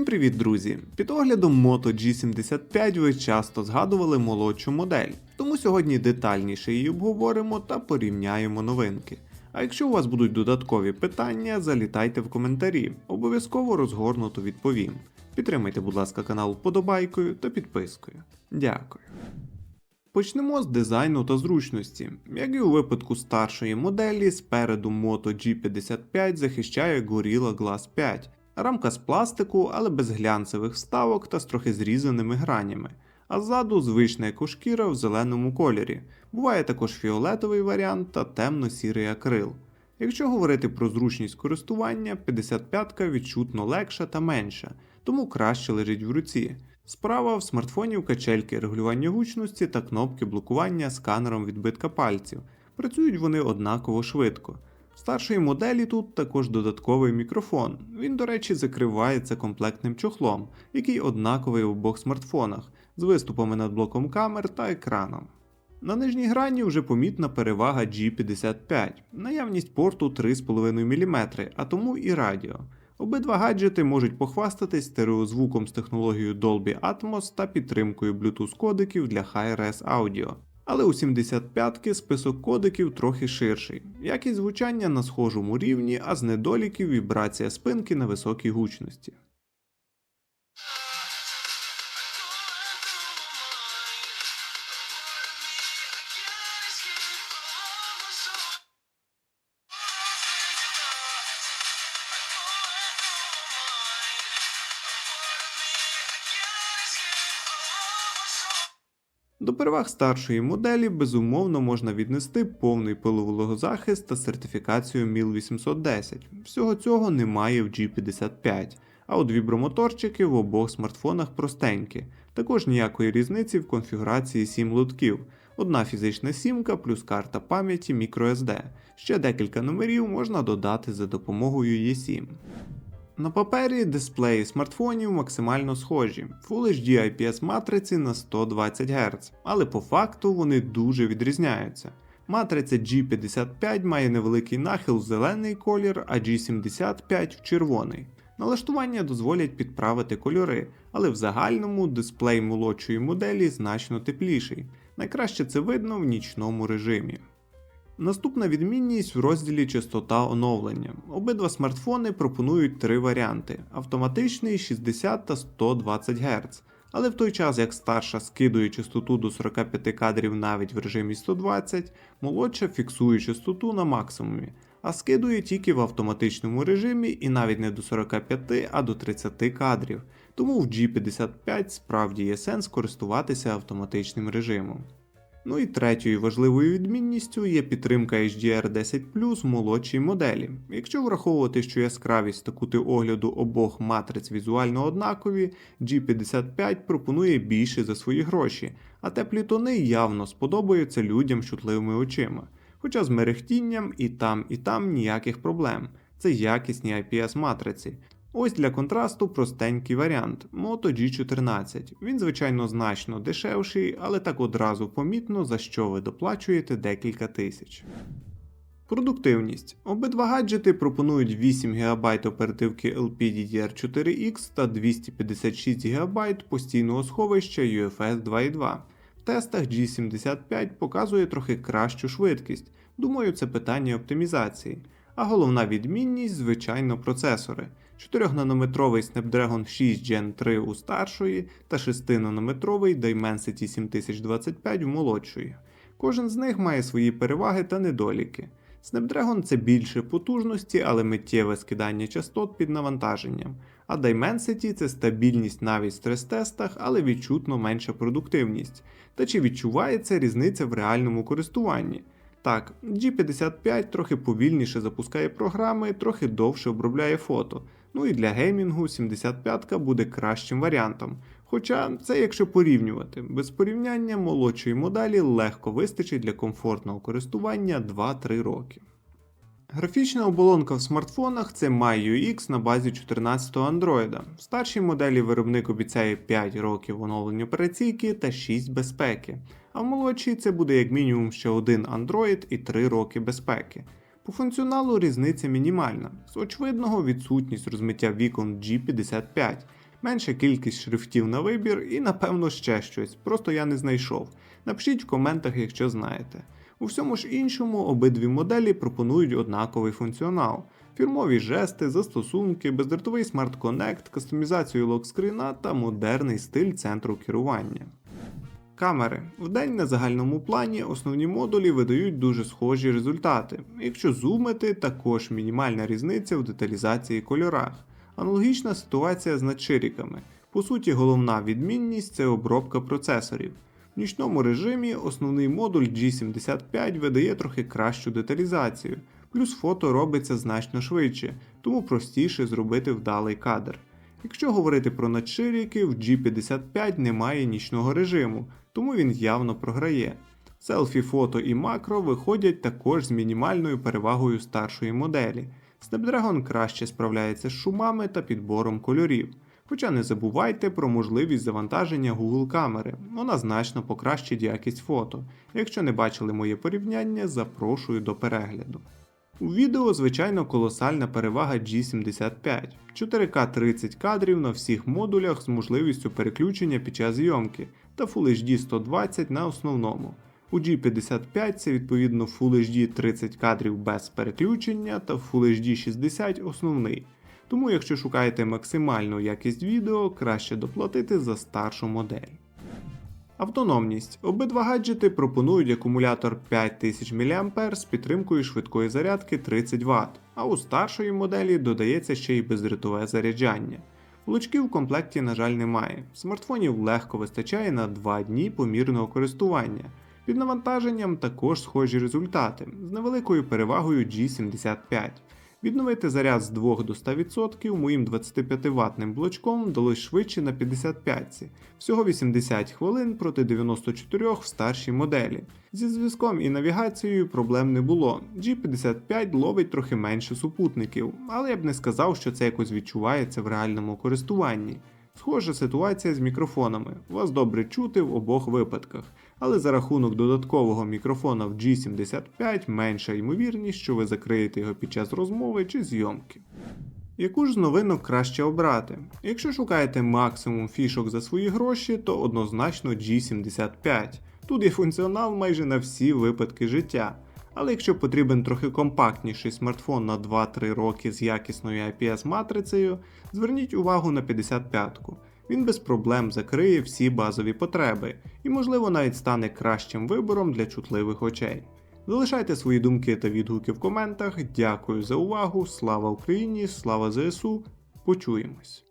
Всім привіт, друзі! Під оглядом Moto G75 ви часто згадували молодшу модель, тому сьогодні детальніше її обговоримо та порівняємо новинки. А якщо у вас будуть додаткові питання, залітайте в коментарі, обов'язково розгорнуто відповім. Підтримайте, будь ласка, канал вподобайкою та підпискою. Дякую. Почнемо з дизайну та зручності. Як і у випадку старшої моделі, спереду Moto G55 захищає Gorilla Glass 5. Рамка з пластику, але без глянцевих вставок та з трохи зрізаними гранями. А ззаду звична екошкіра в зеленому кольорі. Буває також фіолетовий варіант та темно-сірий акрил. Якщо говорити про зручність користування, 55-ка відчутно легша та менша, тому краще лежить в руці. Справа в смартфоні качельки регулювання гучності та кнопки блокування сканером відбитка пальців. Працюють вони однаково швидко. В старшої моделі тут також додатковий мікрофон. Він, до речі, закривається комплектним чохлом, який однаковий у обох смартфонах, з виступами над блоком камер та екраном. На нижній грані вже помітна перевага G55, наявність порту 3,5 мм, а тому і радіо. Обидва гаджети можуть похвастатись стереозвуком з технологією Dolby Atmos та підтримкою Bluetooth кодиків для Hi-Res Audio. Але у 75-ки список кодиків трохи ширший. Якість звучання на схожому рівні, а з недоліків вібрація спинки на високій гучності. До переваг старшої моделі безумовно можна віднести повний пиловологозахист та сертифікацію MIL 810. Всього цього немає в G55, а от вібромоторчики в обох смартфонах простенькі. Також ніякої різниці в конфігурації 7 лотків. Одна фізична сімка плюс карта пам'яті microSD. Ще декілька номерів можна додати за допомогою eSIM. На папері дисплеї смартфонів максимально схожі, Full HD IPS матриці на 120 Гц, але по факту вони дуже відрізняються. Матриця G55 має невеликий нахил в зелений колір, а G75 в червоний. Налаштування дозволять підправити кольори, але в загальному дисплей молодшої моделі значно тепліший. Найкраще це видно в нічному режимі. Наступна відмінність в розділі частота оновлення. Обидва смартфони пропонують три варіанти: автоматичний 60 та 120 Гц. Але в той час як старша скидує частоту до 45 кадрів навіть в режимі 120, молодша фіксує частоту на максимумі, а скидує тільки в автоматичному режимі і навіть не до 45, а до 30 кадрів. Тому в G55 справді є сенс користуватися автоматичним режимом. Ну і третьою важливою відмінністю є підтримка HDR10 в молодшій моделі. Якщо враховувати, що яскравість та кути огляду обох матриць візуально однакові, G55 пропонує більше за свої гроші, а теплі тони явно сподобаються людям з чутливими очима. Хоча з мерехтінням і там, і там ніяких проблем. Це якісні IPS матриці. Ось для контрасту простенький варіант Moto G14. Він, звичайно, значно дешевший, але так одразу помітно, за що ви доплачуєте декілька тисяч. Продуктивність. Обидва гаджети пропонують 8 ГБ оперативки LPDDR4X та 256 ГБ постійного сховища UFS 2.2. В тестах G75 показує трохи кращу швидкість. Думаю, це питання оптимізації. А головна відмінність, звичайно, процесори. 4-нанометровий Snapdragon 6 Gen 3 у старшої та 6-нанометровий Dimensity 7025 в молодшої. Кожен з них має свої переваги та недоліки. Snapdragon це більше потужності, але миттєве скидання частот під навантаженням, а Dimensity це стабільність навіть в стрес-тестах, але відчутно менша продуктивність. Та чи відчувається різниця в реальному користуванні? Так, G55 трохи повільніше запускає програми, трохи довше обробляє фото. Ну і для геймінгу 75 буде кращим варіантом. Хоча це якщо порівнювати, без порівняння молодшої моделі легко вистачить для комфортного користування 2-3 роки. Графічна оболонка в смартфонах це MyUX на базі 14-го Android. В старшій моделі виробник обіцяє 5 років оновлення операційки та 6 безпеки, а в молодшій це буде як мінімум ще один Android і 3 роки безпеки. По функціоналу різниця мінімальна. З очевидного відсутність розмиття вікон G55. менша кількість шрифтів на вибір і, напевно, ще щось. Просто я не знайшов. Напишіть в коментах, якщо знаєте. У всьому ж іншому обидві моделі пропонують однаковий функціонал. Фірмові жести, застосунки, бездротовий Connect, кастомізацію локскріна та модерний стиль центру керування. Камери. Вдень на загальному плані основні модулі видають дуже схожі результати. Якщо зумити, також мінімальна різниця в деталізації кольорах. Аналогічна ситуація з надширіками. По суті, головна відмінність це обробка процесорів. В нічному режимі основний модуль G75 видає трохи кращу деталізацію, плюс фото робиться значно швидше, тому простіше зробити вдалий кадр. Якщо говорити про надширіки, в G55 немає нічного режиму, тому він явно програє. Селфі, фото і макро виходять також з мінімальною перевагою старшої моделі. Snapdragon краще справляється з шумами та підбором кольорів. Хоча не забувайте про можливість завантаження Google камери, вона значно покращить якість фото. Якщо не бачили моє порівняння, запрошую до перегляду. У відео, звичайно, колосальна перевага G75, 4К 30 кадрів на всіх модулях з можливістю переключення під час зйомки та Full HD 120 на основному. У G55 це відповідно Full HD 30 кадрів без переключення та Full HD 60 основний. Тому, якщо шукаєте максимальну якість відео, краще доплатити за старшу модель. Автономність. Обидва гаджети пропонують акумулятор 5000 мА з підтримкою швидкої зарядки 30 Вт, а у старшої моделі додається ще й бездротове заряджання. Лучків в комплекті, на жаль, немає. Смартфонів легко вистачає на 2 дні помірного користування. Під навантаженням також схожі результати з невеликою перевагою G75. Відновити заряд з 2 до 100% моїм 25 ватним блочком вдалося швидше на 55, всього 80 хвилин проти 94 в старшій моделі. Зі зв'язком і навігацією проблем не було. G55 ловить трохи менше супутників, але я б не сказав, що це якось відчувається в реальному користуванні. Схожа ситуація з мікрофонами. Вас добре чути в обох випадках, але за рахунок додаткового мікрофона в G75 менша ймовірність, що ви закриєте його під час розмови чи зйомки. Яку ж з новинок краще обрати? Якщо шукаєте максимум фішок за свої гроші, то однозначно G75. Тут є функціонал майже на всі випадки життя. Але якщо потрібен трохи компактніший смартфон на 2-3 роки з якісною IPS-матрицею, зверніть увагу на 55-ку. Він без проблем закриє всі базові потреби і, можливо, навіть стане кращим вибором для чутливих очей. Залишайте свої думки та відгуки в коментах. Дякую за увагу. Слава Україні! Слава ЗСУ! Почуємось!